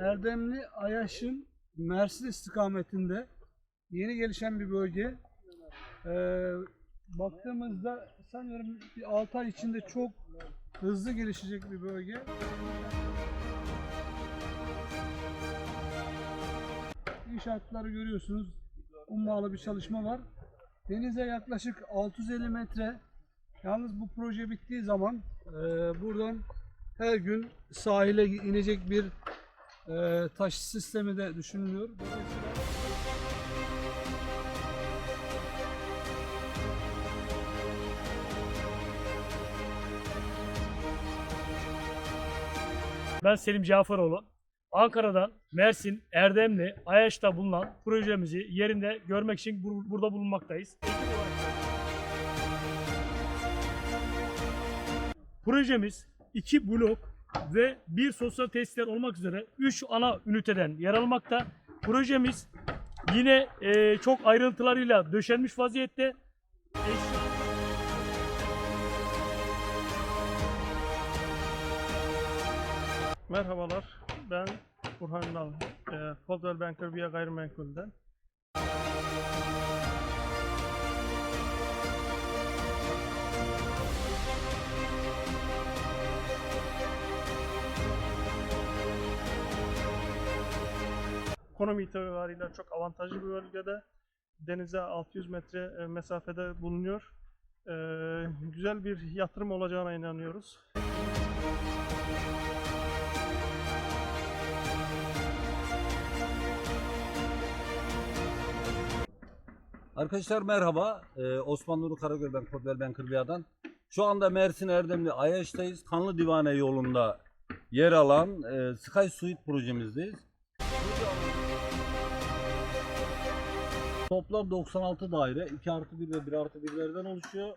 Erdemli Ayaş'ın Mersin istikametinde yeni gelişen bir bölge. Ee, baktığımızda sanıyorum bir 6 ay içinde çok hızlı gelişecek bir bölge. İnşaatları görüyorsunuz. Ummalı bir çalışma var. Denize yaklaşık 650 metre. Yalnız bu proje bittiği zaman e, buradan her gün sahile inecek bir e, taş sistemi de düşünülüyor. Ben Selim Caferoğlu. Ankara'dan Mersin, Erdemli, Ayaş'ta bulunan projemizi yerinde görmek için bur- burada bulunmaktayız. Projemiz iki blok ve bir sosyal tesisler olmak üzere 3 ana üniteden yer almakta. Projemiz yine e, çok ayrıntılarıyla döşenmiş vaziyette. Merhabalar, ben Burhan Ünal, e, Coldwell Banker Via Gayrimenkul'den. Konum itibariyle çok avantajlı bir bölgede. Denize 600 metre e, mesafede bulunuyor. E, güzel bir yatırım olacağına inanıyoruz. Arkadaşlar merhaba. Ee, Osman Nuri Karagöl ben Kodver Ben Kırbiya'dan. Şu anda Mersin Erdemli Ayaş'tayız. Kanlı Divane yolunda yer alan e, Sky Suite projemizdeyiz. Toplam 96 daire 2 artı 1 ve 1 artı 1'lerden oluşuyor.